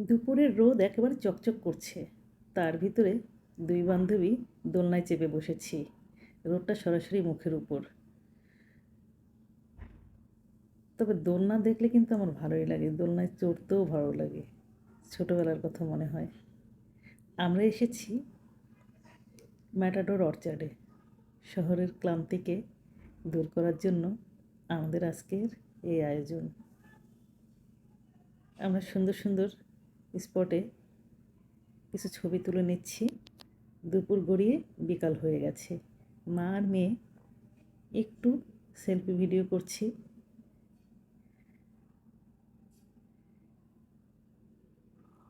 দুপুরের রোদ একেবারে চকচক করছে। তার ভিতরে দুই বান্ধবী দোলনায় চেপে বসেছি। রোদটা সরাসরি মুখের উপর। তবে দোলনা দেখলে কিন্তু আমার ভালোই লাগে। দোলনায় চড়তেও ভালো লাগে। ছোটোবেলার কথা মনে হয়। আমরা এসেছি ম্যাটাডোর অর্চার্ডে। শহরের ক্লান্তিকে দূর করার জন্য আমাদের আজকের এই আয়োজন। আমরা সুন্দর সুন্দর স্পটে কিছু ছবি তুলে নিচ্ছি। দুপুর গড়িয়ে বিকাল হয়ে গেছে। মা আর মেয়ে একটু সেলফি ভিডিও করছি।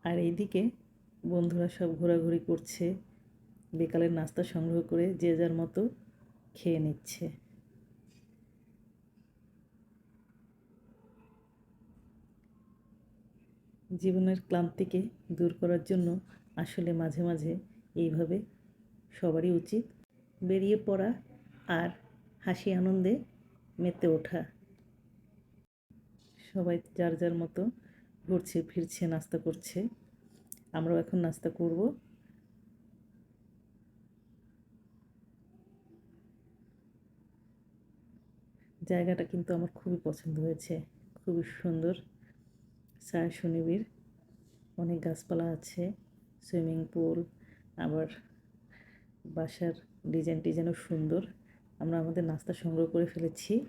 আর এইদিকে বন্ধুরা সব ঘোরাঘুরি করছে। বিকালের নাস্তা সংগ্রহ করে যে যার মতো খেয়ে নিচ্ছে। জীবনের ক্লান্তিকে দূর করার জন্য আসলে মাঝে মাঝে এইভাবে সবারই উচিত বেরিয়ে পড়া আর হাসি আনন্দে মেতে ওঠা। সবাই যার যার মতো ঘুরছে, ফিরছে, নাস্তা করছে। আমরাও এখন নাস্তা করব। জায়গাটা কিন্তু আমার খুবই পছন্দ হয়েছে, খুবই সুন্দর। ছায়া সুনিবিড়, অনেক গাছপালা আছে, সুইমিং পুল, আবার বাসার ডিজাইন টিজাইনও সুন্দর। আমরা আমাদের নাস্তা সংগ্রহ করে ফেলেছি।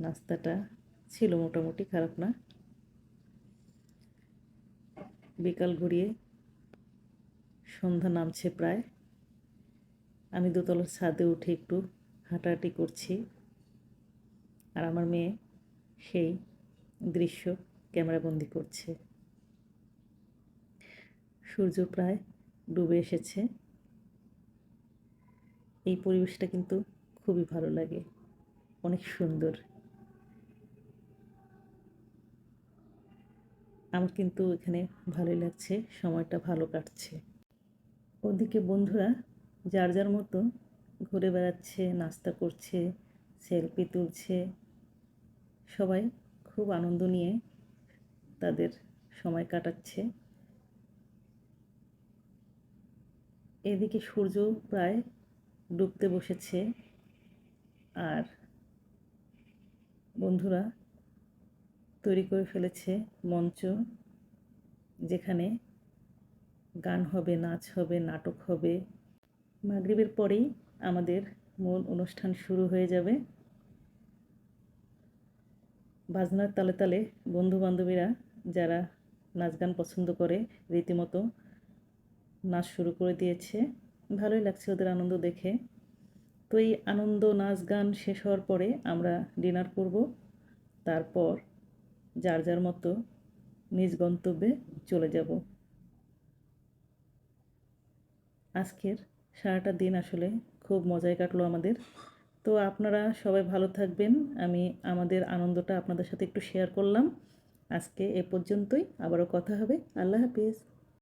নাস্তাটা ছিল মোটামুটি খারাপ না। বিকাল ঘুরিয়ে সন্ধ্যা নামছে প্রায়। আমি দোতলার ছাদে উঠে একটু হাঁটাহাঁটি করছি। আর আমার মেয়ে সেই দৃশ্য ক্যামেরাবন্দি করছে। সূর্য প্রায় ডুবে এসেছে। এই পরিবেশটা কিন্তু খুবই ভালো লাগে। অনেক সুন্দর। আমার কিন্তু এখানে ভালোই লাগছে, সময়টা ভালো কাটছে। ওদিকে বন্ধুরা যার যার মতো ঘুরে বেড়াচ্ছে, নাস্তা করছে, সেলফি তুলছে, সবাই খুব আনন্দ নিয়ে তাদের সময় কাটাচ্ছে। এদিকে সূর্য প্রায় ডুবতে বসেছে আর বন্ধুরা তৈরি করে ফেলেছে মঞ্চ, যেখানে গান হবে, নাচ হবে, নাটক হবে। মাগরিবের পরেই আমাদের মূল অনুষ্ঠান শুরু হয়ে যাবে। বাজনার তালে তালে বন্ধু বান্ধবীরা যারা নাচ গান পছন্দ করে, রীতিমতো নাচ শুরু করে দিয়েছে, ভালোই লাগছে ওদের আনন্দ দেখে। তো এই আনন্দ নাচ গান শেষ হওয়ার পরে আমরা ডিনার করব। তারপর যার যার মতো নিজ গন্তব্যে চলে যাব। আজকের সারাটা দিন আসলে খুব মজায় কাটলো আমাদের। তো আপনারা সবাই ভালো থাকবেন। আমি আমাদের আনন্দটা আপনাদের সাথে একটু শেয়ার করলাম। আজকে এ পর্যন্তই। আবারও কথা হবে। আল্লাহ হাফিজ।